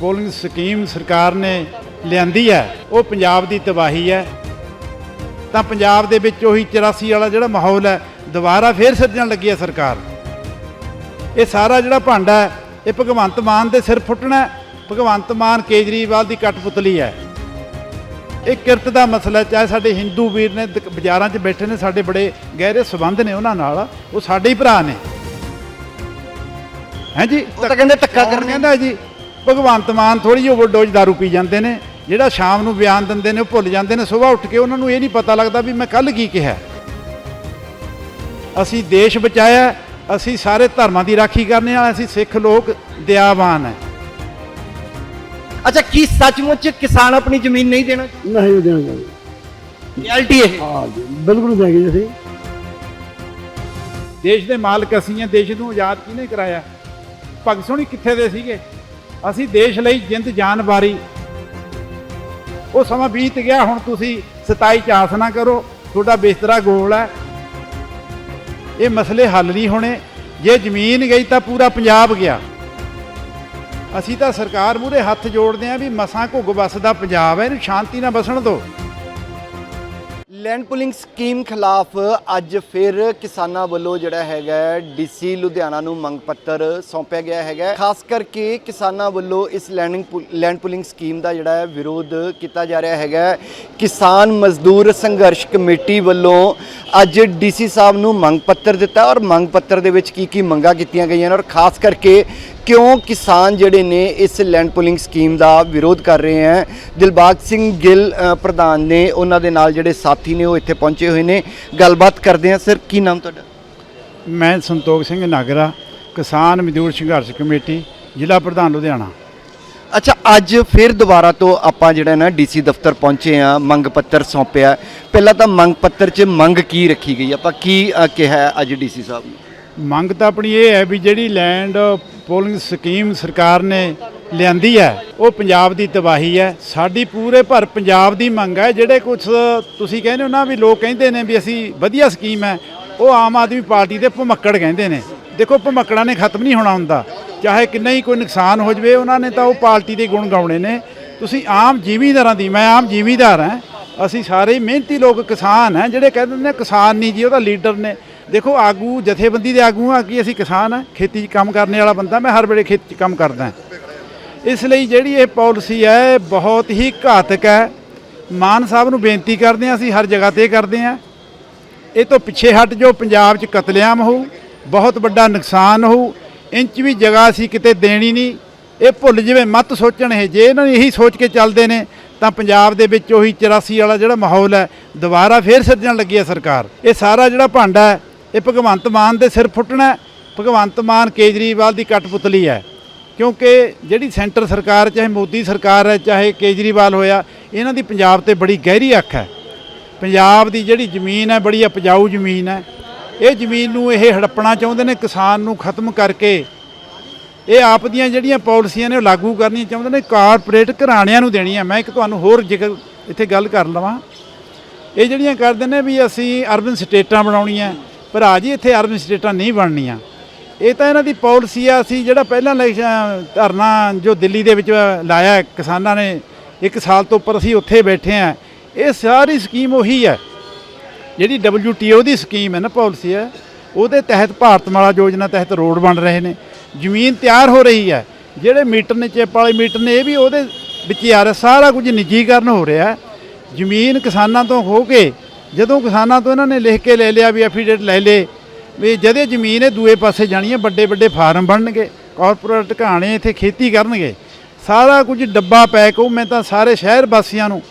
Polling scheme ਸਰਕਾਰ ਨੇ ਲਿਆਂਦੀ ਹੈ ਉਹ ਪੰਜਾਬ ਦੀ ਤਬਾਹੀ ਹੈ। ਤਾਂ ਪੰਜਾਬ ਦੇ ਵਿੱਚ ਉਹੀ 84 ਵਾਲਾ ਜਿਹੜਾ ਮਾਹੌਲ ਹੈ ਦੁਬਾਰਾ ਫੇਰ ਸਿਰਜਣ ਲੱਗੀ ਹੈ ਸਰਕਾਰ। ਇਹ ਸਾਰਾ ਜਿਹੜਾ ਭਾਂਡਾ ਹੈ ਇਹ ਭਗਵੰਤ ਮਾਨ ਦੇ ਸਿਰ ਫੁੱਟਣਾ। ਭਗਵੰਤ ਮਾਨ ਕੇਜਰੀਵਾਲ ਦੀ ਕਠਪੁਤਲੀ ਹੈ। ਇਹ ਕਿਰਤ ਦਾ ਮਸਲਾ ਚਾਹੇ ਸਾਡੇ ਹਿੰਦੂ ਵੀਰ ਨੇ ਬਾਜ਼ਾਰਾਂ 'ਚ ਬੈਠੇ ਨੇ ਸਾਡੇ ਬੜੇ ਗਹਿਰੇ ਸਬੰਧ ਨੇ ਉਹਨਾਂ ਨਾਲ ਉਹ ਸਾਡੇ ਹੀ ਭਰਾ ਨੇ। ਹੈ ਜੀ? ਉਹ ਤਾਂ ਕਹਿੰਦੇ ਧੱਕਾ ਕਰਨੇ ਕਹਿੰਦਾ ਜੀ? ਭਗਵੰਤ ਮਾਨ ਥੋੜੀ ਜਿਹੀ ਓਵਰਡੋਜ਼ ਦਾਰੂ ਪੀ ਜਾਂਦੇ ਨੇ ਜਿਹੜਾ ਸ਼ਾਮ ਨੂੰ ਬਿਆਨ ਦਿੰਦੇ ਨੇ ਉਹ ਭੁੱਲ ਜਾਂਦੇ ਨੇ ਸਵੇਰ ਉੱਠ ਕੇ ਉਹਨਾਂ ਨੂੰ ਇਹ ਨਹੀਂ ਪਤਾ ਲੱਗਦਾ ਵੀ ਮੈਂ ਕੱਲ ਕੀ ਕਿਹਾ। ਅਸੀਂ ਦੇਸ਼ ਬਚਾਇਆ ਅਸੀਂ ਸਾਰੇ ਧਰਮਾਂ ਦੀ ਰਾਖੀ ਕਰਨੇ ਵਾਲੇ ਅਸੀਂ ਸਿੱਖ ਲੋਕ ਦਿਆਵਾਨ ਹੈ। ਅੱਛਾ ਕੀ ਸੱਚਮੁੱਚ ਕਿਸਾਨ ਆਪਣੀ ਜ਼ਮੀਨ ਨਹੀਂ ਦੇਣਾ? ਨਹੀਂ ਦੇਣਾ। ਚਾਹੀਦਾ ਰਿਐਲਿਟੀ ਇਹ। ਹਾਂ ਜੀ ਬਿਲਕੁਲ ਦੇਗੇ ਜੀ। ਅਸੀਂ ਦੇਸ਼ ਦੇ ਮਾਲਕ ਅਸੀਂ ਹਾਂ ਦੇਸ਼ ਨੂੰ ਆਜ਼ਾਦ ਕਿਹਨੇ ਕਰਾਇਆ? ਭਗਤ ਸੋਹਣੀ ਕਿੱਥੇ ਦੇ ਸੀਗੇ? ਅਸੀਂ ਦੇਸ਼ ਲਈ ਜਿੰਦ ਜਾਨ ਵਾਰੀ। ਉਹ ਸਮਾਂ ਬੀਤ ਗਿਆ, ਹੁਣ ਤੁਸੀਂ 27 ਚ ਆਸ ਨਾ ਕਰੋ। ਤੁਹਾਡਾ ਬਿਸਤਰਾ ਗੋਲ ਹੈ। ਇਹ ਮਸਲੇ ਹੱਲ ਨਹੀਂ ਹੋਣੇ। ਜੇ ਜ਼ਮੀਨ ਗਈ ਤਾਂ ਪੂਰਾ ਪੰਜਾਬ ਗਿਆ। ਅਸੀਂ ਤਾਂ ਸਰਕਾਰ ਮੂਹਰੇ ਹੱਥ ਜੋੜਦੇ ਆਂ ਵੀ ਮਸਾਂ ਘੁੱਗ ਵਸਦਾ ਪੰਜਾਬ ਹੈ। ਇਹਨੂੰ ਸ਼ਾਂਤੀ ਨਾਲ ਬਸਣ ਦਿਓ। ਲੈਂਡ ਪੁਲਿੰਗ ਸਕੀਮ ਖਿਲਾਫ ਅੱਜ ਫਿਰ ਕਿਸਾਨਾਂ ਵੱਲੋਂ ਜਿਹੜਾ ਹੈਗਾ ਡੀਸੀ ਲੁਧਿਆਣਾ ਨੂੰ ਮੰਗ ਪੱਤਰ ਸੌਂਪਿਆ ਗਿਆ ਹੈਗਾ ਖਾਸ ਕਰਕੇ ਕਿਸਾਨਾਂ ਵੱਲੋਂ ਇਸ ਲੈਂਡਿੰਗ ਲੈਂਡ ਪੁਲਿੰਗ ਸਕੀਮ ਦਾ ਜਿਹੜਾ ਹੈ ਵਿਰੋਧ ਕੀਤਾ ਜਾ ਰਿਹਾ ਹੈਗਾ ਕਿਸਾਨ ਮਜ਼ਦੂਰ ਸੰਘਰਸ਼ ਕਮੇਟੀ ਵੱਲੋਂ ਅੱਜ ਡੀਸੀ ਸਾਹਿਬ ਨੂੰ ਮੰਗ ਪੱਤਰ ਦਿੱਤਾ ਔਰ ਮੰਗ ਪੱਤਰ ਦੇ ਵਿੱਚ ਕੀ ਕੀ ਮੰਗਾਂ ਕੀਤੀਆਂ ਗਈਆਂ ਨੇ ਔਰ ਖਾਸ ਕਰਕੇ ਕਿਉਂ ਕਿਸਾਨ ਜਿਹੜੇ ਨੇ ਇਸ ਲੈਂਡ ਪੁਲਿੰਗ ਸਕੀਮ ਦਾ ਵਿਰੋਧ ਕਰ ਰਹੇ ਹੈ? ਦਿਲਬਾਗ ਸਿੰਘ ਗਿੱਲ ਪ੍ਰਧਾਨ ਨੇ ਉਹਨਾਂ ਦੇ ਨਾਲ ਜਿਹੜੇ ਸਾਥੀ ਨੇ ਉਹ ਇੱਥੇ ਪਹੁੰਚੇ ਹੋਏ ਨੇ। ਗੱਲਬਾਤ ਕਰਦੇ ਹਾਂ। ਸਰ ਕੀ ਨਾਮ ਤੁਹਾਡਾ? ਮੈਂ ਸੰਤੋਖ ਸਿੰਘ ਨਾਗਰਾ ਕਿਸਾਨ ਮਜ਼ਦੂਰ ਸੰਘਰਸ਼ ਕਮੇਟੀ ਜ਼ਿਲ੍ਹਾ ਪ੍ਰਧਾਨ ਲੁਧਿਆਣਾ। ਅੱਛਾ ਅੱਜ ਫਿਰ ਦੁਬਾਰਾ ਤੋਂ ਆਪਾਂ ਜਿਹੜਾ ਨਾ ਡੀਸੀ ਦਫ਼ਤਰ ਪਹੁੰਚੇ ਆ ਮੰਗ ਪੱਤਰ ਸੌਂਪਿਆ। ਪਹਿਲਾਂ ਤਾਂ ਮੰਗ ਪੱਤਰ 'ਚ ਮੰਗ ਕੀ ਰੱਖੀ ਗਈ? ਆਪਾਂ ਕੀ ਕਿਹਾ ਅੱਜ ਡੀਸੀ ਸਾਹਿਬ ਨੂੰ? ਮੰਗ ਤਾਂ ਆਪਣੀ ਇਹ ਹੈ ਵੀ ਜਿਹੜੀ ਲੈਂਡ ਪੋਲਿੰਗ ਸਕੀਮ ਸਰਕਾਰ ਨੇ ਲਿਆਂਦੀ ਹੈ, ਉਹ ਪੰਜਾਬ ਦੀ ਤਬਾਹੀ ਹੈ। ਸਾਡੀ ਪੂਰੇ ਭਰ ਪੰਜਾਬ ਦੀ ਮੰਗ ਹੈ, ਜਿਹੜੇ ਕੁਝ ਤੁਸੀਂ ਕਹਿੰਦੇ ਹੋ ਨਾ ਵੀ ਲੋਕ ਕਹਿੰਦੇ ਨੇ ਵੀ ਅਸੀਂ ਵਧੀਆ ਸਕੀਮ ਹੈ, ਉਹ ਆਮ ਆਦਮੀ ਪਾਰਟੀ ਦੇ ਭਮੱਕੜ ਕਹਿੰਦੇ ਨੇ। ਦੇਖੋ, ਭਮੱਕੜਾਂ ਨੇ ਖਤਮ ਨਹੀਂ ਹੋਣਾ ਹੁੰਦਾ। ਚਾਹੇ ਕਿੰਨਾ ਹੀ ਕੋਈ ਨੁਕਸਾਨ ਹੋ ਜਵੇ, ਉਹਨਾਂ ਨੇ ਤਾਂ ਉਹ ਪਾਰਟੀ ਦੇ ਗੁਣ ਗਾਉਣੇ ਨੇ। ਤੁਸੀਂ ਆਮ ਜ਼ਿਮੀਂਦਾਰਾਂ ਦੀ, ਮੈਂ ਆਮ ਜ਼ਿਮੀਂਦਾਰ ਹਾਂ, ਅਸੀਂ ਸਾਰੇ ਮਿਹਨਤੀ ਲੋਕ ਕਿਸਾਨ ਹੈ, ਜਿਹੜੇ ਕਹਿੰਦੇ ਨੇ ਕਿਸਾਨ ਨਹੀਂ ਜੀ ਉਹਦਾ ਲੀਡਰ ਨੇ। ਦੇਖੋ ਆਗੂ ਜਥੇਬੰਦੀ ਦੇ ਆਗੂ ਆ ਕਿ ਅਸੀਂ ਕਿਸਾਨ ਆ, ਖੇਤੀ 'ਚ ਕੰਮ ਕਰਨ ਵਾਲਾ ਬੰਦਾ, ਮੈਂ ਹਰ ਵੇਲੇ ਖੇਤੀ 'ਚ ਕੰਮ ਕਰਦਾ ਇਸ ਲਈ ਜਿਹੜੀ ਇਹ ਪਾਲਿਸੀ ਹੈ ਇਹ ਬਹੁਤ ਹੀ ਘਾਤਕ ਹੈ। ਮਾਨ ਸਾਹਿਬ ਨੂੰ ਬੇਨਤੀ ਕਰਦੇ ਹਾਂ, ਅਸੀਂ ਹਰ ਜਗ੍ਹਾ ਤੇ ਕਰਦੇ ਹਾਂ। ਇਹ ਤੋਂ ਪਿੱਛੇ ਹਟ ਜੋ ਪੰਜਾਬ 'ਚ ਕਤਲੇਆਮ ਹੋਊ, ਬਹੁਤ ਵੱਡਾ ਨੁਕਸਾਨ ਹੋਊ। ਇੰਚ ਵੀ ਜਗ੍ਹਾ ਅਸੀਂ ਕਿਤੇ ਦੇਣੀ ਨਹੀਂ। ਇਹ ਭੁੱਲ ਜਿਵੇਂ, ਮਤ ਸੋਚਣ ਇਹ। ਜੇ ਇਹਨਾਂ ਨੇ ਇਹੀ ਸੋਚ ਕੇ ਚੱਲਦੇ ਨੇ, ਤਾਂ ਪੰਜਾਬ ਦੇ ਵਿੱਚ ਉਹੀ 84 ਵਾਲਾ ਜਿਹੜਾ ਮਾਹੌਲ ਹੈ, ਦੁਬਾਰਾ ਫੇਰ ਸਿਰਜਣ ਲੱਗੀ ਹੈ ਸਰਕਾਰ। ਇਹ ਸਾਰਾ ਜਿਹੜਾ ਭਾਂਡਾ ਹੈ ਇਹ ਭਗਵੰਤ ਮਾਨ ਦੇ ਸਿਰ ਫੁੱਟਣਾ ਭਗਵੰਤ ਮਾਨ ਕੇਜਰੀਵਾਲ ਦੀ ਕਠਪੁਤਲੀ ਹੈ। ਕਿਉਂਕਿ ਜਿਹੜੀ ਸੈਂਟਰ ਸਰਕਾਰ, ਚਾਹੇ ਮੋਦੀ ਸਰਕਾਰ ਹੈ, ਚਾਹੇ ਕੇਜਰੀਵਾਲ ਹੋਇਆ, ਇਹਨਾਂ ਦੀ ਪੰਜਾਬ ਤੇ ਬੜੀ ਗਹਿਰੀ ਅੱਖ ਹੈ। ਪੰਜਾਬ ਦੀ ਜਿਹੜੀ ਜ਼ਮੀਨ ਹੈ, ਬੜੀ ਉਪਜਾਊ ਜ਼ਮੀਨ ਹੈ। ਇਹ ਜ਼ਮੀਨ ਨੂੰ ਇਹ ਹੜੱਪਣਾ ਚਾਹੁੰਦੇ ਨੇ, ਕਿਸਾਨ ਨੂੰ ਖਤਮ ਕਰਕੇ। ਇਹ ਆਪ ਦੀਆਂ ਜਿਹੜੀਆਂ ਪਾਲਿਸੀਆਂ ਨੇ, ਉਹ ਲਾਗੂ ਕਰਨੀਆਂ ਚਾਹੁੰਦੇ ਨੇ, ਕਾਰਪੋਰੇਟ ਘਰਾਣਿਆਂ ਨੂੰ ਦੇਣੀਆਂ। ਮੈਂ ਇੱਕ ਤੁਹਾਨੂੰ ਹੋਰ ਜ਼ਿਕਰ ਇੱਥੇ ਗੱਲ ਕਰ ਲਵਾਂ। ਇਹ ਜਿਹੜੀਆਂ ਕਰਦੇ ਨੇ ਵੀ ਅਸੀਂ ਅਰਬਨ ਸਟੇਟਾਂ ਬਣਾਉਣੀਆਂ। ਭਰਾ ਜੀ, ਇੱਥੇ ਅਰਬਨ ਸਟੇਟਾਂ ਨਹੀਂ ਬਣਨੀਆਂ। ਇਹ ਤਾਂ ਇਹਨਾਂ ਦੀ ਪਾਲਿਸੀ ਆ, ਅਸੀਂ ਜਿਹੜਾ ਪਹਿਲਾਂ ਇਲੈਕਸ਼ਨ ਧਰਨਾ ਜੋ ਦਿੱਲੀ ਦੇ ਵਿੱਚ ਲਾਇਆ, ਕਿਸਾਨਾਂ ਨੇ, ਇੱਕ ਸਾਲ ਤੋਂ ਉੱਪਰ ਅਸੀਂ ਉੱਥੇ ਬੈਠੇ ਆ। ਇਹ ਸਾਰੀ ਸਕੀਮ ਉਹੀ ਹੈ ਜਿਹੜੀ WTO ਦੀ ਸਕੀਮ ਹੈ ਨਾ ਪਾਲਿਸੀ ਹੈ, ਉਹਦੇ ਤਹਿਤ ਭਾਰਤਮਾਲਾ ਯੋਜਨਾ ਤਹਿਤ ਰੋਡ ਬਣ ਰਹੇ ਨੇ। ਜ਼ਮੀਨ ਤਿਆਰ ਹੋ ਰਹੀ ਹੈ। ਜਿਹੜੇ ਮੀਟਰ ਨੇ, ਚਿੱਪ ਵਾਲੇ ਮੀਟਰ ਨੇ, ਇਹ ਵੀ ਉਹਦੇ ਵਿੱਚ ਹੀ ਆ ਰਿਹਾ। ਸਾਰਾ ਕੁਝ ਨਿੱਜੀਕਰਨ ਹੋ ਰਿਹਾ। ਜ਼ਮੀਨ ਕਿਸਾਨਾਂ ਤੋਂ ਹੋ ਕੇ ਜਦੋਂ ਕਿਸਾਨਾਂ ਤੋਂ ਇਹਨਾਂ ਨੇ ਲਿਖ ਕੇ ਲੈ ਲਿਆ ਵੀ ਐਫੀਡੇਟ ਲੈ ਲੇ, ਵੀ ਜਦੇ ਜ਼ਮੀਨ ਇਹ ਦੂਏ ਪਾਸੇ ਜਾਣੀ ਹੈ, ਵੱਡੇ ਵੱਡੇ ਫਾਰਮ ਬਣਨਗੇ ਕਾਰਪੋਰੇਟ ਘਾਣੇ ਇੱਥੇ ਖੇਤੀ ਕਰਨਗੇ, ਸਾਰਾ ਕੁਝ ਡੱਬਾ ਪੈਕ ਉਹ ਮੈਂ ਤਾਂ ਸਾਰੇ ਸ਼ਹਿਰ ਵਾਸੀਆਂ ਨੂੰ,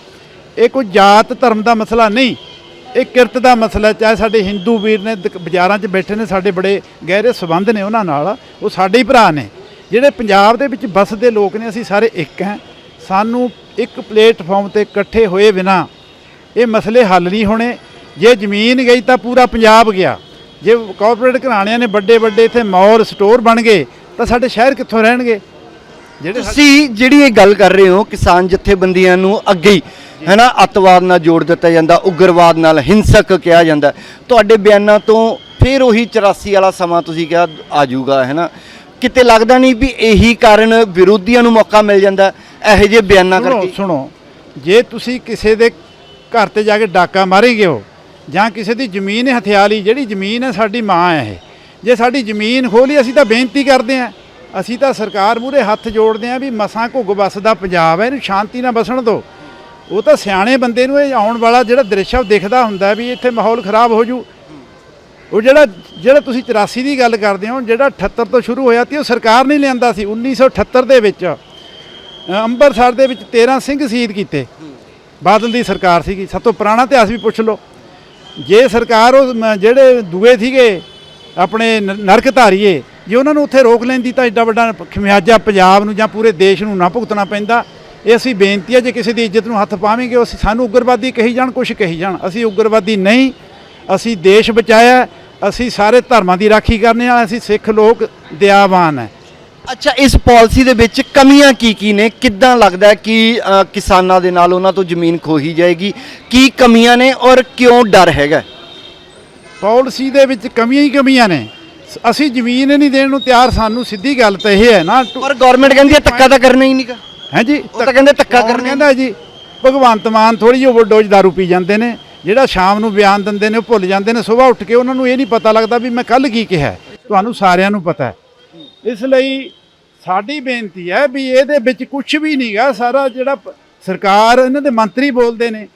ਇਹ ਕੋਈ ਜਾਤ ਧਰਮ ਦਾ ਮਸਲਾ ਨਹੀਂ, ਇਹ ਕਿਰਤ ਦਾ ਮਸਲਾ, ਚਾਹੇ ਸਾਡੇ ਹਿੰਦੂ ਵੀਰ ਨੇ ਦੁਕ- ਬਾਜ਼ਾਰਾਂ 'ਚ ਬੈਠੇ ਨੇ, ਸਾਡੇ ਬੜੇ ਗਹਿਰੇ ਸਬੰਧ ਨੇ ਉਹਨਾਂ ਨਾਲ, ਉਹ ਸਾਡੇ ਹੀ ਭਰਾ ਨੇ, ਜਿਹੜੇ ਪੰਜਾਬ ਦੇ ਵਿੱਚ ਵੱਸਦੇ ਲੋਕ ਨੇ, ਅਸੀਂ ਸਾਰੇ ਇੱਕ ਹਾਂ, ਸਾਨੂੰ ਇੱਕ ਪਲੇਟਫਾਰਮ ਤੇ ਇਕੱਠੇ ਹੋਏ ਬਿਨਾ ਇਹ ਮਸਲੇ ਹੱਲ ਨਹੀਂ ਹੋਣੇ। ਜੇ ਜ਼ਮੀਨ ਗਈ ਤਾਂ ਪੂਰਾ ਪੰਜਾਬ ਗਿਆ। ਜੇ ਕਾਰਪੋਰੇਟ ਘਰਾਣਿਆਂ ਨੇ ਵੱਡੇ ਵੱਡੇ ਇੱਥੇ ਮਾਲ ਸਟੋਰ ਬਣ ਗਏ ਤਾਂ ਸਾਡੇ ਸ਼ਹਿਰ ਕਿੱਥੋਂ ਰਹਿਣਗੇ? ਜਿਹੜੇ ਤੁਸੀਂ ਜਿਹੜੀ ਇਹ ਗੱਲ ਕਰ ਰਹੇ ਹੋ ਕਿਸਾਨ ਜਥੇਬੰਦੀਆਂ ਨੂੰ ਅੱਗੇ ਹੀ ਹੈਨਾ ਅੱਤਵਾਦ ਨਾਲ ਜੋੜ ਦਿੱਤਾ ਜਾਂਦਾ ਉਗਰਵਾਦ ਨਾਲ ਹਿੰਸਕ ਕਿਹਾ ਜਾਂਦਾ। ਤੁਹਾਡੇ ਬਿਆਨਾਂ ਤੋਂ ਫਿਰ ਉਹੀ 84 ਵਾਲਾ ਸਮਾਂ ਤੁਸੀਂ ਕਿਹਾ ਆ ਜਾਊਗਾ ਹੈਨਾ। ਕਿਤੇ ਲੱਗਦਾ ਨਹੀਂ ਵੀ ਇਹੀ ਕਾਰਨ ਵਿਰੋਧੀਆਂ ਨੂੰ ਮੌਕਾ ਮਿਲ ਜਾਂਦਾ ਇਹੋ ਜਿਹੇ ਬਿਆਨਾਂ ਕਰਕੇ। ਸੁਣੋ। ਜੇ ਤੁਸੀਂ ਕਿਸੇ ਦੇ ਘਰ ਤੇ ਜਾ ਕੇ ਡਾਕਾ ਮਾਰੇਗੇ ਹੋ ਜਾਂ ਕਿਸੇ ਦੀ ਜ਼ਮੀਨ ਹਥਿਆ ਲਈ ਜਿਹੜੀ ਜ਼ਮੀਨ ਹੈ ਸਾਡੀ ਮਾਂ ਹੈ ਇਹ। ਜੇ ਸਾਡੀ ਜ਼ਮੀਨ ਖੋਲੀ ਅਸੀਂ ਤਾਂ ਬੇਨਤੀ ਕਰਦੇ ਆਂ ਅਸੀਂ ਤਾਂ ਸਰਕਾਰ ਮੂਰੇ ਹੱਥ ਜੋੜਦੇ ਆਂ ਵੀ ਮਸਾਂ ਘੁੱਗ ਵੱਸਦਾ ਪੰਜਾਬ ਹੈ ਇਹਨੂੰ ਸ਼ਾਂਤੀ ਨਾਲ ਬਸਣ ਦਿਓ। ਉਹ ਤਾਂ ਸਿਆਣੇ ਬੰਦੇ ਨੂੰ ਇਹ ਆਉਣ ਵਾਲਾ ਜਿਹੜਾ ਦ੍ਰਿਸ਼ ਆ ਦਿਖਦਾ ਹੁੰਦਾ ਵੀ ਇੱਥੇ ਮਾਹੌਲ ਖਰਾਬ ਹੋ ਜੂ। ਉਹ ਜਿਹੜਾ ਜਿਹੜਾ ਤੁਸੀਂ 84 ਦੀ ਗੱਲ ਕਰਦੇ ਹੋ ਜਿਹੜਾ 78 ਤੋਂ ਸ਼ੁਰੂ ਹੋਇਆ ਸੀ ਉਹ ਸਰਕਾਰ ਨਹੀਂ ਲਿਆਂਦਾ ਸੀ 1978 ਦੇ ਵਿੱਚ। ਅ, ਅੰਮ੍ਰਿਤਸਰ ਦੇ ਵਿੱਚ 13 ਸਿੰਘ ਸ਼ਹੀਦ ਕੀਤੇ। ਬਾਦਲ ਦੀ ਸਰਕਾਰ ਸੀਗੀ। ਸਭ ਤੋਂ ਪੁਰਾਣਾ ਇਤਿਹਾਸ ਵੀ ਪੁੱਛ ਲਓ। ਜੇ ਸਰਕਾਰ ਉਹ, ਮ- ਜਿਹੜੇ ਦੂਏ ਸੀਗੇ, ਆਪਣੇ ਨ- ਨਰਕ ਧਾਰੀਏ, ਜੇ ਉਹਨਾਂ ਨੂੰ ਉੱਥੇ ਰੋਕ ਲੈਂਦੀ ਤਾਂ ਐਡਾ ਵੱਡਾ ਖਮਿਆਜਾ ਪੰਜਾਬ ਨੂੰ ਜਾਂ ਪੂਰੇ ਦੇਸ਼ ਨੂੰ ਨਾ ਭੁਗਤਣਾ ਪੈਂਦਾ। ਇਹ ਅਸੀਂ ਬੇਨਤੀ ਹੈ, ਜੇ ਕਿਸੇ ਦੀ ਇੱਜ਼ਤ ਨੂੰ ਹੱਥ ਪਾਵੇਂਗੇ, ਉਹ ਅਸੀਂ- ਸਾਨੂੰ ਉਗਰਵਾਦੀ ਕਹੀ ਜਾਣ, ਕੁਛ ਕਹੀ ਜਾਣ। ਅਸੀਂ ਉਗਰਵਾਦੀ ਨਹੀਂ। ਅਸੀਂ ਦੇਸ਼ ਬਚਾਇਆ। ਅਸੀਂ ਸਾਰੇ ਧਰਮਾਂ ਦੀ ਰਾਖੀ ਕਰਨੇ ਵਾਲੇ ਅਸੀਂ ਸਿੱਖ ਲੋਕ ਦਿਆਵਾਨ ਹੈ। ਅੱਛਾ ਇਸ ਪਾਲਿਸੀ ਦੇ ਵਿੱਚ ਕਮੀਆਂ ਕੀ ਕੀ ਨੇ? ਕਿੱਦਾਂ ਲੱਗਦਾ ਕਿ ਅ, ਕਿਸਾਨਾਂ ਦੇ ਨਾਲ ਉਹਨਾਂ ਤੋਂ ਜ਼ਮੀਨ ਖੋਹੀ ਜਾਏਗੀ? ਕੀ ਕਮੀਆਂ ਨੇ ਔਰ ਕਿਉਂ ਡਰ ਹੈਗਾ ਪਾਲਿਸੀ ਦੇ ਵਿੱਚ ਕਮੀਆਂ ਹੀ ਕਮੀਆਂ ਨੇ। ਸ- ਅਸੀਂ ਜ਼ਮੀਨ ਨਹੀਂ ਦੇਣ ਨੂੰ ਤਿਆਰ ਸਾਨੂੰ ਸਿੱਧੀ ਗੱਲ ਤਾਂ ਇਹ ਹੈ ਨਾ ਪਰ ਗਵਰਨਮੈਂਟ ਕਹਿੰਦੀ ਹੈ ਧੱਕਾ ਤਾਂ ਕਰਨਾ ਹੀ ਨਹੀਂਗਾ ਹੈ ਜੀ? ਉਹ ਤਾਂ ਕਹਿੰਦੇ ਧੱਕਾ ਕੌਣ ਕਰਨਾ ਕਹਿੰਦਾ ਜੀ ਭਗਵੰਤ ਮਾਨ ਥੋੜੀ ਜਿਹੀ ਓਵਰਡੋਜ਼ ਦਾਰੂ ਪੀ ਜਾਂਦੇ ਨੇ ਜਿਹੜਾ ਸ਼ਾਮ ਨੂੰ ਬਿਆਨ ਦਿੰਦੇ ਨੇ ਉਹ ਭੁੱਲ ਜਾਂਦੇ ਨੇ ਸਵੇਰ ਉੱਠ ਕੇ ਉਹਨਾਂ ਨੂੰ ਇਹ ਨਹੀਂ ਪਤਾ ਲੱਗਦਾ ਵੀ ਮੈਂ ਕੱਲ ਕੀ ਕਿਹਾ ਤੁਹਾਨੂੰ ਸਾਰਿਆਂ ਨੂੰ ਪਤਾ ਹੈ। ਇਸ ਲਈ ਸਾਡੀ ਬੇਨਤੀ ਹੈ ਵੀ ਇਹਦੇ ਵਿੱਚ ਕੁਝ ਵੀ ਨਹੀਂਗਾ ਸਾਰਾ ਜਿਹੜਾ ਸਰਕਾਰ ਇਹਨਾਂ ਦੇ ਮੰਤਰੀ ਬੋਲਦੇ ਨੇ,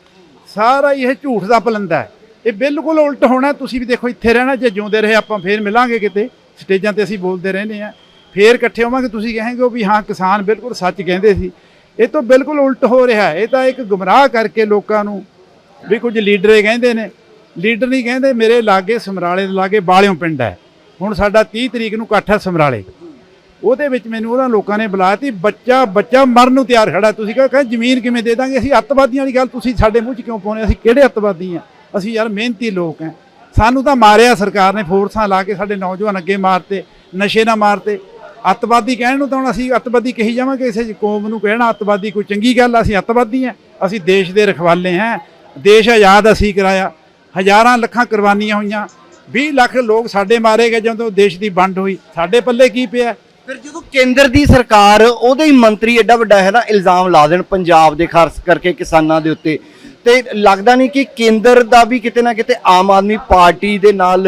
ਸਾਰਾ ਇਹ ਝੂਠ ਦਾ ਪਲੰਦਾ ਹੈ। ਇਹ ਬਿਲਕੁਲ ਉਲਟ ਹੋਣਾ, ਤੁਸੀਂ ਵੀ ਦੇਖੋ ਇੱਥੇ ਰਹਿਣਾ, ਜੇ ਜਿਉਂਦੇ ਰਹੇ ਆਪਾਂ ਫੇਰ ਮਿਲਾਂਗੇ ਕਿਤੇ। ਸਟੇਜਾਂ ਤੇ ਅਸੀਂ ਬੋਲਦੇ ਰਹਿੰਦੇ ਆ ਫੇਰ ਇਕੱਠੇ ਹੋਵਾਂਗੇ, ਤੁਸੀਂ ਕਹੇਂਗੇ ਵੀ ਹਾਂ, ਕਿਸਾਨ ਬਿਲਕੁਲ ਸੱਚ ਕਹਿੰਦੇ ਸੀ। ਇਹ ਤੋਂ ਬਿਲਕੁਲ ਉਲਟ ਹੋ ਰਿਹਾ ਇਹ ਤਾਂ ਇੱਕ ਗੁੰਮਰਾਹ ਕਰਕੇ ਲੋਕਾਂ ਨੂੰ ਵੀ ਕੁਝ ਲੀਡਰ ਕਹਿੰਦੇ ਨੇ। ਲੀਡਰ ਨਹੀਂ ਕਹਿੰਦੇ, ਮੇਰੇ ਲਾਗੇ ਸਮਰਾਲੇ ਦੇ ਲਾਗੇ ਬਾਲਿਓ ਪਿੰਡ ਹੈ। ਹੁਣ ਸਾਡਾ 30 ਤਰੀਕ ਨੂੰ ਇਕੱਠ ਹੈ ਸਮਰਾਲੇ। ਉਹਦੇ ਵਿੱਚ ਮੈਨੂੰ ਉਹਨਾਂ ਲੋਕਾਂ ਨੇ ਬੁਲਾਇਆ ਤੀ ਬੱਚਾ ਬੱਚਾ ਮਰਨ ਨੂੰ ਤਿਆਰ ਖੜਾ। ਤੁਸੀਂ ਕਹੋ, ਕਹਿੰਦੇ ਜ਼ਮੀਨ ਕਿਵੇਂ ਦੇ ਦਾਂਗੇ? ਅਸੀਂ ਅੱਤਵਾਦੀਆਂ ਵਾਲੀ ਗੱਲ ਤੁਸੀਂ ਸਾਡੇ ਮੂੰਹ 'ਚ ਕਿਉਂ ਪਾਉਨੇ ਅਸੀਂ ਕਿਹੜੇ ਅੱਤਵਾਦੀ ਆ ਅਸੀਂ ਯਾਰ ਮਿਹਨਤੀ ਲੋਕ ਆ ਸਾਨੂੰ ਤਾਂ ਮਾਰਿਆ ਸਰਕਾਰ ਨੇ, ਫੋਰਸਾਂ ਲਾ ਕੇ ਸਾਡੇ ਨੌਜਵਾਨ ਅੱਗੇ ਮਾਰਤੇ, ਨਸ਼ੇ ਨਾਲ ਮਾਰਤੇ। ਅੱਤਵਾਦੀ ਕਹਿਣ ਨੂੰ ਤਾਂ ਹੁਣ ਅਸੀਂ ਅੱਤਵਾਦੀ ਕਹੀ ਜਾਵਾਂਗੇ, ਕਿਸੇ ਕੌਮ ਨੂੰ ਕਹਿਣਾ ਅੱਤਵਾਦੀ ਕੋਈ ਚੰਗੀ ਗੱਲ ਅਸੀਂ ਅੱਤਵਾਦੀ ਆ ਅਸੀਂ ਦੇਸ਼ ਦੇ ਰਖਵਾਲੇ ਹਾਂ। ਦੇਸ਼ ਆਜ਼ਾਦ ਅਸੀਂ ਕਰਾਇਆ। ਹਜ਼ਾਰਾਂ ਲੱਖਾਂ ਕੁਰਬਾਨੀਆਂ ਹੋਈਆਂ। 20 ਲੱਖ ਲੋਕ ਸਾਡੇ ਮਾਰੇ ਗਏ ਜਦੋਂ ਦੇਸ਼ ਦੀ ਵੰਡ ਹੋਈ। ਸਾਡੇ ਪੱਲੇ ਕੀ ਪਿਆ? ਫਿਰ ਜਦੋਂ ਕੇਂਦਰ ਦੀ ਸਰਕਾਰ ਉਹਦੇ ਹੀ ਮੰਤਰੀ ਐਡਾ ਵੱਡਾ ਹੈ ਨਾ ਇਲਜ਼ਾਮ ਲਾ ਦੇਣ ਪੰਜਾਬ ਦੇ ਖਾਸ ਕਰਕੇ ਕਿਸਾਨਾਂ ਦੇ ਉੱਤੇ। ਤੇ ਲੱਗਦਾ ਨਹੀਂ ਕਿ ਕੇਂਦਰ ਦਾ ਵੀ ਕਿਤੇ ਨਾ ਕਿਤੇ ਆਮ ਆਦਮੀ ਪਾਰਟੀ ਦੇ ਨਾਲ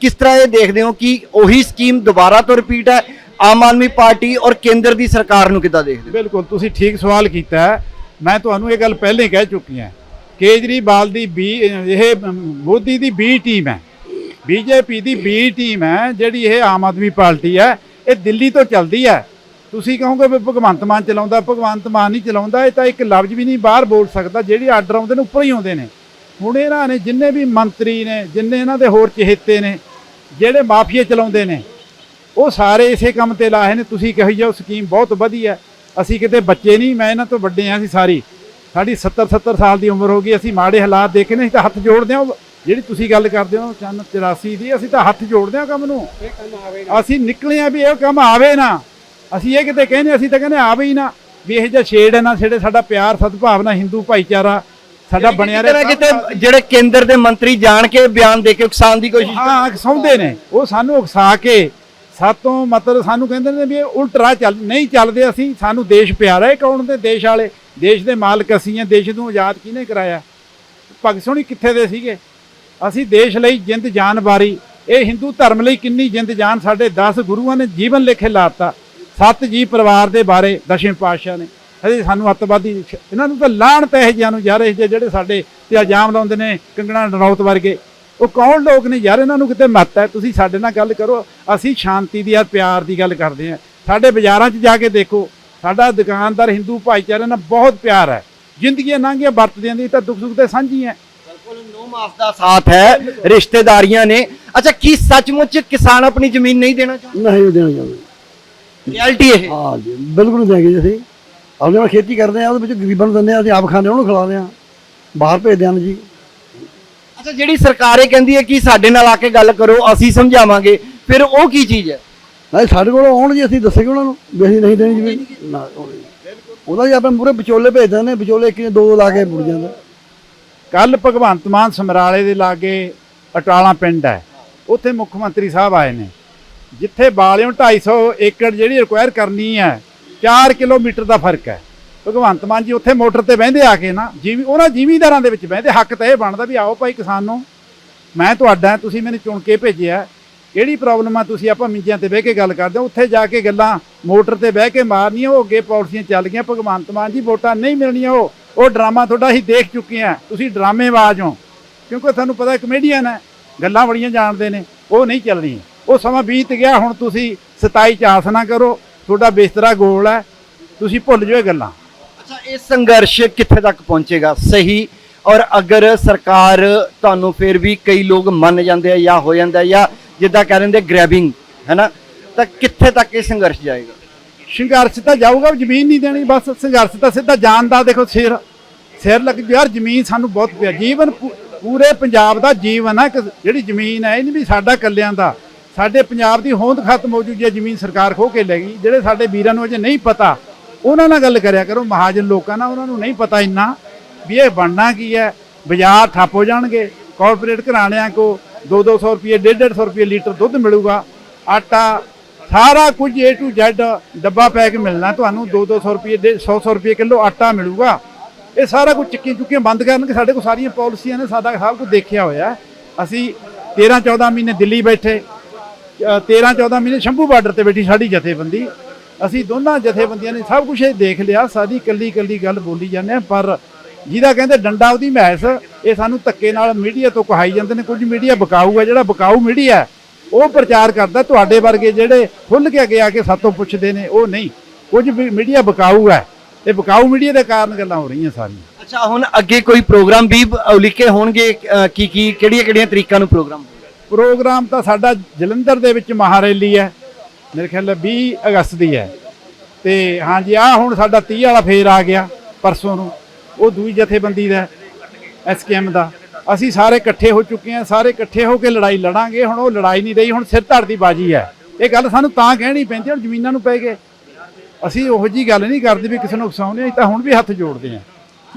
ਕਿਸ ਤਰ੍ਹਾਂ ਇਹ ਦੇਖਦੇ ਹੋ ਕਿ ਉਹੀ ਸਕੀਮ ਦੁਬਾਰਾ ਤੋਂ ਰਿਪੀਟ ਹੈ? ਆਮ ਆਦਮੀ ਪਾਰਟੀ ਔਰ ਕੇਂਦਰ ਦੀ ਸਰਕਾਰ ਨੂੰ ਕਿੱਦਾਂ ਦੇਖਦੇ ਬਿਲਕੁਲ ਤੁਸੀਂ ਠੀਕ ਸਵਾਲ ਕੀਤਾ। ਹੈ ਮੈਂ ਤੁਹਾਨੂੰ ਇਹ ਗੱਲ ਪਹਿਲੇ ਕਹਿ ਚੁੱਕੀ ਹਾਂ। ਕੇਜਰੀਵਾਲ ਦੀ ਬੀ ਇਹ ਮੋਦੀ ਦੀ ਬੀ ਟੀਮ ਹੈ। ਬੀਜੇਪੀ ਦੀ ਬੀ ਟੀਮ ਹੈ, ਜਿਹੜੀ ਇਹ ਆਮ ਆਦਮੀ ਪਾਰਟੀ ਹੈ, ਇਹ ਦਿੱਲੀ ਤੋਂ ਚੱਲਦੀ ਹੈ। ਤੁਸੀਂ ਕਹੋਗੇ ਵੀ ਭਗਵੰਤ ਮਾਨ ਚਲਾਉਂਦਾ, ਭਗਵੰਤ ਮਾਨ ਨਹੀਂ ਚਲਾਉਂਦਾ, ਇਹ ਤਾਂ ਇੱਕ ਲਫ਼ਜ਼ ਵੀ ਨਹੀਂ ਬਾਹਰ ਬੋਲ ਸਕਦਾ, ਜਿਹੜੇ ਆਰਡਰ ਆਉਂਦੇ ਨੇ ਉੱਪਰ ਹੀ ਆਉਂਦੇ ਨੇ। ਹੁਣ ਇਹਨਾਂ ਨੇ ਜਿੰਨੇ ਵੀ ਮੰਤਰੀ ਨੇ, ਜਿੰਨੇ ਇਹਨਾਂ ਦੇ ਹੋਰ ਚਹੇਤੇ ਨੇ, ਜਿਹੜੇ ਮਾਫੀਆ ਚਲਾਉਂਦੇ ਨੇ, ਉਹ ਸਾਰੇ ਇਸੇ ਕੰਮ ਤੇ ਲਾਏ ਨੇ। ਤੁਸੀਂ ਕਹੀ ਜਾਓ, ਸਕੀਮ ਬਹੁਤ ਵਧੀਆ, ਅਸੀਂ ਕਿਤੇ ਬੱਚੇ ਨਹੀਂ, ਮੈਂ ਇਹਨਾਂ ਤੋਂ ਵੱਡੇ ਆ ਅਸੀਂ ਸਾਰੀ, ਸਾਡੀ 70 70 ਸਾਲ ਦੀ ਉਮਰ ਹੋ ਗਈ, ਅਸੀਂ ਮਾੜੇ ਹਾਲਾਤ ਦੇਖੇ ਨੇ ਤਾਂ ਹੱਥ ਜੋੜਦੇ ਹਾਂ ਜਿਹੜੀ ਤੁਸੀਂ ਗੱਲ ਕਰਦੇ ਹੋ ਚੰਨ 84 ਦੀ ਅਸੀਂ ਤਾਂ ਹੱਥ ਜੋੜਦੇ ਹਾਂ ਕੰਮ ਨੂੰ। ਅਸੀਂ ਨਿਕਲੇ ਆ ਵੀ ਇਹ ਕੰਮ ਆਵੇ ਨਾ। ਅਸੀਂ ਇਹ ਕਿਤੇ ਕਹਿੰਦੇ ਅਸੀਂ ਤਾਂ ਕਹਿੰਦੇ ਆਵੇ ਹੀ ਨਾ। ਵੀ ਇਹ ਜਿਹਾ ਛੇੜ ਹੈ ਨਾ ਛੇੜੇ ਸਾਡਾ ਪਿਆਰ ਸਦਭਾਵਨਾ ਹਿੰਦੂ ਭਾਈਚਾਰਾ ਸਾਡਾ ਬਣਿਆ ਰਹੇ ਕਿਤੇ ਜਿਹੜੇ ਕੇਂਦਰ ਦੇ ਮੰਤਰੀ ਜਾਣ ਕੇ ਬਿਆਨ ਦੇ ਕੇ ਉਕਸਾਉਣ ਦੀ ਕੋਸ਼ਿਸ਼ ਹਾਂ ਉਕਸਾਉਂਦੇ ਨੇ। ਉਹ ਸਾਨੂੰ ਉਕਸਾ ਕੇ ਸਾਤੋਂ ਮਤਲਬ ਸਾਨੂੰ ਕਹਿੰਦੇ ਨੇ ਵੀ ਇਹ ਉਲਟ ਰਾਹ ਚੱਲ ਨਹੀਂ ਚੱਲਦੇ ਅਸੀਂ। ਸਾਨੂੰ ਦੇਸ਼ ਪਿਆਰਾ ਹੈ ਕੌਣ ਦੇ ਦੇਸ਼ ਵਾਲੇ। ਦੇਸ਼ ਦੇ ਮਾਲਕ ਅਸੀਂ ਹਾਂ। ਦੇਸ਼ ਨੂੰ ਆਜ਼ਾਦ ਕਿਹਨੇ ਕਰਾਇਆ? ਭਗਤ ਸੋਹਣੀ ਕਿੱਥੇ ਦੇ ਸੀਗੇ? ਅਸੀਂ ਦੇਸ਼ ਲਈ ਜਿੰਦ ਜਾਨ ਵਾਰੀ। ਇਹ ਹਿੰਦੂ ਧਰਮ ਲਈ ਕਿੰਨੀ ਜਿੰਦ ਜਾਨ। ਸਾਡੇ 10 ਗੁਰੂਆਂ ਨੇ ਜੀਵਨ ਲਿਖੇ ਲਾਤਾ। ਸੱਤ ਜੀ ਪਰਿਵਾਰ ਦੇ ਬਾਰੇ ਦਸ਼ਮ ਪਾਤਸ਼ਾਹ ਨੇ। ਅਸੀਂ ਸਾਨੂੰ ਅੱਤਵਾਦੀ ਇਹਨਾਂ ਨੂੰ ਤਾਂ ਲਾਹਣਤ ਇਹ ਜਿਹਾਂ ਨੂੰ ਯਾਰ, ਇਹ ਜਿਹੇ ਜਿਹੜੇ ਸਾਡੇ ਤੇ ਇਲਜ਼ਾਮ ਲਾਉਂਦੇ ਨੇ ਕੰਗਣਾ ਰਣੌਤ ਵਰਗੇ। ਉਹ ਕੌਣ ਲੋਕ ਨੇ ਯਾਰ, ਇਹਨਾਂ ਨੂੰ ਕਿਤੇ ਮੱਤ ਹੈ? ਤੁਸੀਂ ਸਾਡੇ ਨਾਲ ਗੱਲ ਕਰੋ। ਅਸੀਂ ਸ਼ਾਂਤੀ ਦੀ ਆ ਪਿਆਰ ਦੀ ਗੱਲ ਕਰਦੇ ਹਾਂ। ਸਾਡੇ ਬਾਜ਼ਾਰਾਂ 'ਚ ਜਾ ਕੇ ਦੇਖੋ। ਸਾਡਾ ਦੁਕਾਨਦਾਰ ਹਿੰਦੂ ਭਾਈਚਾਰੇ ਨਾਲ ਬਹੁਤ ਪਿਆਰ ਹੈ। ਜ਼ਿੰਦਗੀਆਂ ਲੰਘੀਆਂ, ਵਰਤਦਿਆਂ ਦੀ ਤਾਂ ਦੁੱਖ ਸੁੱਖ ਤੇ ਸਾਂਝੀ ਹੈ। ਮਾਸ ਦਾ ਸਾਥ ਹੈ ਰਿਸ਼ਤੇਦਾਰੀਆਂ ਨੇ। ਅੱਛਾ ਕੀ ਸੱਚਮੁੱਚ ਕਿਸਾਨ ਆਪਣੀ ਜ਼ਮੀਨ ਨਹੀਂ ਦੇਣਾ ਚਾਹੁੰਦੇ? ਨਹੀਂ ਦੇਣਾ ਚਾਹੁੰਦੇ। ਰਿਐਲਿਟੀ ਇਹ ਹਾਂ। ਜੀ ਬਿਲਕੁਲ ਦੇਗੇ ਜੀ ਅਸੀਂ। ਆਪਣੇ ਨਾਲ ਖੇਤੀ ਕਰਦੇ ਆ ਉਹਦੇ ਵਿੱਚ ਗਰੀਬਾਂ ਨੂੰ ਦਿੰਦੇ ਆ ਅਸੀਂ ਆਪ ਖਾਂਦੇ ਉਹਨੂੰ ਖਿਲਾਉਂਦੇ ਆ ਬਾਹਰ ਭੇਜਦੇ ਹਨ ਜੀ। ਅੱਛਾ ਜਿਹੜੀ ਸਰਕਾਰ ਇਹ ਕਹਿੰਦੀ ਹੈ ਕਿ ਸਾਡੇ ਨਾਲ ਆ ਕੇ ਗੱਲ ਕਰੋ ਅਸੀਂ ਸਮਝਾਵਾਂਗੇ ਫਿਰ ਉਹ ਕੀ ਚੀਜ਼ ਹੈ? ਨਹੀਂ ਸਾਡੇ ਕੋਲ ਆਉਣ ਜੀ ਅਸੀਂ ਦੱਸਾਂਗੇ ਉਹਨਾਂ ਨੂੰ ਵੀ ਅਸੀਂ ਨਹੀਂ ਦੇਣੀ ਜ਼ਮੀਨ। ਨਾ ਉਹ ਨਹੀਂ। ਉਹਦਾ ਜੀ ਆਪਣੇ ਮੂਰੇ ਵਿਚੋਲੇ ਭੇਜਦੇ ਨੇ ਵਿਚੋਲੇ ਇੱਕ ਜਾਂ ਦੋ ਲਾ ਕੇ ਮੁੜ ਜਾਂਦਾ। ਕੱਲ ਭਗਵੰਤ ਮਾਨ ਸਮਰਾਲੇ ਦੇ ਲਾਗੇ ਅਟਾਲਾ ਪਿੰਡ ਹੈ। ਉੱਥੇ ਮੁੱਖ ਮੰਤਰੀ ਸਾਹਿਬ ਆਏ ਨੇ। ਜਿੱਥੇ ਬਾਲਿਓ 250 ਏਕੜ ਜਿਹੜੀ ਰਿਕੁਆਇਰ ਕਰਨੀ ਹੈ 4 ਕਿਲੋਮੀਟਰ ਦਾ ਫ਼ਰਕ ਹੈ। ਭਗਵੰਤ ਮਾਨ ਜੀ ਉੱਥੇ ਮੋਟਰ ਤੇ ਬਹਿੰਦੇ ਆ ਕੇ ਨਾ, ਜਿਵੇਂ ਉਹਨਾਂ ਜ਼ਿਮੀਂਦਾਰਾਂ ਦੇ ਵਿੱਚ ਬਹਿੰਦੇ, ਹੱਕ ਤਾਂ ਇਹ ਬਣਦਾ ਵੀ ਆਓ ਭਾਈ ਕਿਸਾਨੋ ਮੈਂ ਤੁਹਾਡਾ, ਤੁਸੀਂ ਮੈਨੂੰ ਚੁਣ ਕੇ ਭੇਜਿਆ। ਕਿਹੜੀ ਪ੍ਰੋਬਲਮ ਆ, ਤੁਸੀਂ ਆਪਾਂ ਮਿੰਜਿਆਂ ਤੇ ਬਹਿ ਕੇ ਗੱਲ ਕਰਦੇ ਹੋ। ਉੱਥੇ ਜਾ ਕੇ ਗੱਲਾਂ ਮੋਟਰ ਤੇ ਬਹਿ ਕੇ ਮਾਰਨੀਆਂ, ਉਹ ਅੱਗੇ ਪਾਲਿਸੀਆਂ ਚੱਲ ਗਈਆਂ। ਭਗਵੰਤ ਮਾਨ ਜੀ ਵੋਟਾਂ ਨਹੀਂ ਮਿਲਣੀਆਂ, ਉਹ ਉਹ ਡਰਾਮਾ ਤੁਹਾਡਾ ਅਸੀਂ ਦੇਖ ਚੁੱਕੇ ਹਾਂ। ਤੁਸੀਂ ਡਰਾਮੇਬਾਜ਼ ਹੋ। ਕਿਉਂਕਿ ਤੁਹਾਨੂੰ ਪਤਾ ਕਮੇਡੀਅਨ ਹੈ। ਗੱਲਾਂ ਬੜੀਆਂ ਜਾਣਦੇ ਨੇ। ਉਹ ਨਹੀਂ ਚੱਲਣੀ ਉਹ ਸਮਾਂ ਬੀਤ ਗਿਆ, ਹੁਣ ਤੁਸੀਂ 27 ਚ ਆਸ ਨਾ ਕਰੋ। ਤੁਹਾਡਾ ਬਿਸਤਰਾ ਗੋਲ ਹੈ। ਤੁਸੀਂ ਭੁੱਲ ਜਾਓ ਇਹ ਗੱਲਾਂ। ਅੱਛਾ, ਇਹ ਸੰਘਰਸ਼ ਕਿੱਥੇ ਤੱਕ ਪਹੁੰਚੇਗਾ? ਸਹੀ? ਔਰ ਅਗਰ ਸਰਕਾਰ ਤੁਹਾਨੂੰ ਫਿਰ ਵੀ ਕਈ ਲੋਕ ਮੰਨ ਜਾਂਦੇ ਆ ਜਾਂ ਹੋ ਜਾਂਦਾ ਜਾਂ ਜਿੱਦਾਂ ਕਹਿ ਦਿੰਦੇ ਗ੍ਰੈਬਿੰਗ ਹੈਨਾ ਤਾਂ ਕਿੱਥੇ ਤੱਕ ਇਹ ਸੰਘਰਸ਼ ਜਾਏਗਾ? ਸੰਘਰਸ਼ ਤਾਂ ਜਾਊਗਾ, ਜ਼ਮੀਨ ਨਹੀਂ ਦੇਣੀ, ਬਸ ਸੰਘਰਸ਼ ਤਾਂ ਸਿੱਧਾ ਜਾਨ ਦਾ ਦੇਖੋ ਸਿਰ ਸਿਰ ਲੱਗ ਯਾਰ ਜ਼ਮੀਨ ਸਾਨੂੰ ਬਹੁਤ ਪਿਆ। ਜੀਵਨ ਪੂਰੇ ਪੰਜਾਬ ਦਾ ਜੀਵਨ ਹੈ ਕਿ ਜਿਹੜੀ ਜ਼ਮੀਨ ਹੈ ਇਹ ਨਹੀਂ ਵੀ ਸਾਡਾ ਕੱਲਿਆਂ ਦਾ। ਸਾਡੇ ਪੰਜਾਬ ਦੀ ਹੋਂਦ ਖਤਮ ਹੋ ਜੂਗੀ ਜੇ ਜ਼ਮੀਨ ਸਰਕਾਰ ਖੋ ਕੇ ਲੈ ਗਈ। ਜਿਹੜੇ ਸਾਡੇ ਵੀਰਾਂ ਨੂੰ ਅਜੇ ਨਹੀਂ ਪਤਾ, ਉਹਨਾਂ ਨਾਲ ਗੱਲ ਕਰਿਆ ਕਰੋ, ਮਹਾਜਨ ਲੋਕਾਂ ਨਾਲ, ਉਹਨਾਂ ਨੂੰ ਨਹੀਂ ਪਤਾ ਇੰਨਾ ਵੀ ਇਹ ਬਣਨਾ ਕੀ ਹੈ। ਬਾਜ਼ਾਰ ਠੱਪ ਹੋ ਜਾਣਗੇ ਕਾਰਪੋਰੇਟ ਘਰਾਣਿਆਂ ਕੋ 2-200 ਰੁਪਏ 150 ਰੁਪਏ ਲੀਟਰ ਦੁੱਧ ਮਿਲੂਗਾ, ਆਟਾ ਸਾਰਾ ਕੁਝ A to Z ਡੱਬਾ ਪੈਕ ਮਿਲਣਾ, ਤੁਹਾਨੂੰ 2-200 ਰੁਪਏ 100-100 ਰੁਪਏ ਕਿਲੋ ਆਟਾ ਮਿਲੂਗਾ। ਇਹ ਸਾਰਾ ਕੁਝ ਚੱਕੀਆਂ ਚੁੱਕੀਆਂ ਬੰਦ ਕਰਨਗੇ, ਸਾਡੇ ਕੋਲ ਸਾਰੀਆਂ ਪਾਲਿਸੀਆਂ ਨੇ, ਸਾਡਾ ਸਭ ਕੁਝ ਦੇਖਿਆ ਹੋਇਆ। ਅਸੀਂ 13-14 ਮਹੀਨੇ ਦਿੱਲੀ ਬੈਠੇ 13-14 ਮਹੀਨੇ ਸ਼ੰਭੂ ਬਾਰਡਰ ਤੇ ਬੈਠੀ ਸਾਡੀ ਜਥੇਬੰਦੀ। ਅਸੀਂ ਦੋਨਾਂ ਜਥੇਬੰਦੀਆਂ ਨੇ ਸਭ ਕੁਝ ਇਹ ਦੇਖ ਲਿਆ ਸਾਡੀ ਕੱਲੀ ਕੱਲੀ ਗੱਲ ਬੋਲੀ ਜਾਂਦੇ ਆ ਪਰ ਜਿਹਦਾ ਕਹਿੰਦੇ ਡੰਡਾ ਉਹਦੀ ਮਹਿਸ ਇਹ ਸਾਨੂੰ ਧੱਕੇ ਨਾਲ ਮੀਡੀਆ ਤੋਂ ਕਹਾਈ ਜਾਂਦੇ ਨੇ, ਕੁਝ ਮੀਡੀਆ ਬਕਾਊ ਹੈ, ਜਿਹੜਾ ਬਕਾਊ ਮੀਡੀਆ ਉਹ ਪ੍ਰਚਾਰ ਕਰਦਾ ਤੁਹਾਡੇ ਵਰਗੇ ਜਿਹੜੇ ਖੁੱਲ ਕੇ ਅੱਗੇ ਆ ਕੇ ਸਾਤੋਂ ਪੁੱਛਦੇ ਨੇ ਉਹ ਨਹੀਂ। ਕੁਝ ਵੀ ਮੀਡੀਆ ਬਕਾਊ ਹੈ। ਇਹ ਬਕਾਊ ਮੀਡੀਆ ਦੇ ਕਾਰਨ ਗੱਲਾਂ ਹੋ ਰਹੀਆਂ ਸਾਰੀਆਂ। ਅੱਛਾ ਹੁਣ ਅੱਗੇ ਕੋਈ ਪ੍ਰੋਗਰਾਮ ਵੀ ਉਲੀਕੇ ਹੋਣਗੇ ਅ, ਕੀ ਕੀ ਕਿਹੜੀਆਂ ਕਿਹੜੀਆਂ ਤਰੀਕਾਂ ਨੂੰ ਪ੍ਰੋਗਰਾਮ ਪ੍ਰੋਗਰਾਮ ਤਾਂ ਸਾਡਾ ਜਲੰਧਰ ਦੇ ਵਿੱਚ ਮਹਾਰੈਲੀ ਹੈ। ਮੇਰੇ ਖਿਆਲ ਨਾਲ 20 ਅਗਸਤ ਦੀ ਹੈ। ਤੇ ਹਾਂਜੀ ਆ ਹੁਣ ਸਾਡਾ 30 ਵਾਲਾ ਫੇਰ ਆ ਗਿਆ ਪਰਸੋਂ ਨੂੰ। ਉਹ ਦੂਜੀ ਜਥੇਬੰਦੀ ਦਾ ਐਸਕੇਐਮ ਦਾ। ਅਸੀਂ ਸਾਰੇ ਇਕੱਠੇ ਹੋ ਚੁੱਕੇ ਹਾਂ, ਸਾਰੇ ਇਕੱਠੇ ਹੋ ਕੇ ਲੜਾਈ ਲੜਾਂਗੇ, ਹੁਣ ਉਹ ਲੜਾਈ ਨਹੀਂ ਰਹੀ, ਹੁਣ ਸਿਰ ਧੜ ਦੀ ਬਾਜੀ ਹੈ। ਇਹ ਗੱਲ ਸਾਨੂੰ ਤਾਂ ਕਹਿਣੀ ਪੈਂਦੀ ਹੁਣ ਜ਼ਮੀਨਾਂ ਨੂੰ ਪੈ ਗਏ। ਅਸੀਂ ਉਹੋ ਜੀ ਗੱਲ ਨਹੀਂ ਕਰਦੇ ਵੀ ਕਿਸੇ ਨੂੰ ਉਕਸਾਉਂਦੇ ਅਸੀਂ ਤਾਂ ਹੁਣ ਵੀ ਹੱਥ ਜੋੜਦੇ ਹਾਂ।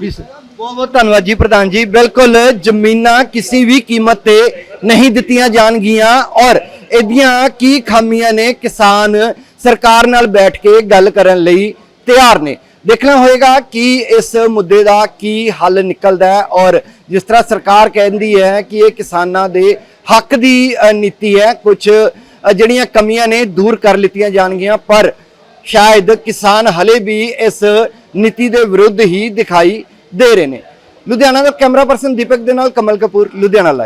ਵੀ ਸ- ਬਹੁਤ ਬਹੁਤ ਧੰਨਵਾਦ ਜੀ ਪ੍ਰਧਾਨ ਜੀ। ਬਿਲਕੁਲ ਜ਼ਮੀਨਾਂ ਕਿਸੇ ਵੀ ਕੀਮਤ ਤੇ ਨਹੀਂ ਦਿੱਤੀਆਂ ਜਾਣਗੀਆਂ ਔਰ ਇਹਦੀਆਂ ਕੀ ਖਾਮੀਆਂ ਨੇ ਕਿਸਾਨ ਸਰਕਾਰ ਨਾਲ ਬੈਠ ਕੇ ਗੱਲ ਕਰਨ ਲਈ ਤਿਆਰ ਨੇ। ਦੇਖਣਾ ਹੋਏਗਾ ਕਿ ਇਸ ਮੁੱਦੇ ਦਾ ਕੀ ਹੱਲ ਨਿਕਲਦਾ ਹੈ ਔਰ ਜਿਸ ਤਰ੍ਹਾਂ ਸਰਕਾਰ ਕਹਿੰਦੀ ਹੈ ਕਿ ਇਹ ਕਿਸਾਨਾਂ ਦੇ ਹੱਕ ਦੀ ਨੀਤੀ ਹੈ। ਕੁਝ ਜਿਹੜੀਆਂ ਕਮੀਆਂ ਨੇ ਦੂਰ ਕਰ ਲਿੱਤੀਆਂ ਜਾਣਗੀਆਂ, ਪਰ ਸ਼ਾਇਦ ਕਿਸਾਨ ਹਲੇ ਵੀ ਇਸ ਨੀਤੀ ਦੇ ਵਿਰੁੱਧ ਹੀ ਦਿਖਾਈ ਦੇ ਰਹੇ ਨੇ। ਲੁਧਿਆਣਾ ਦਾ ਕੈਮਰਾ ਪਰਸਨ ਦੀਪਕ ਦੇ ਨਾਲ ਕਮਲ ਕਪੂਰ, ਲੁਧਿਆਣਾ ਲਾਈਵ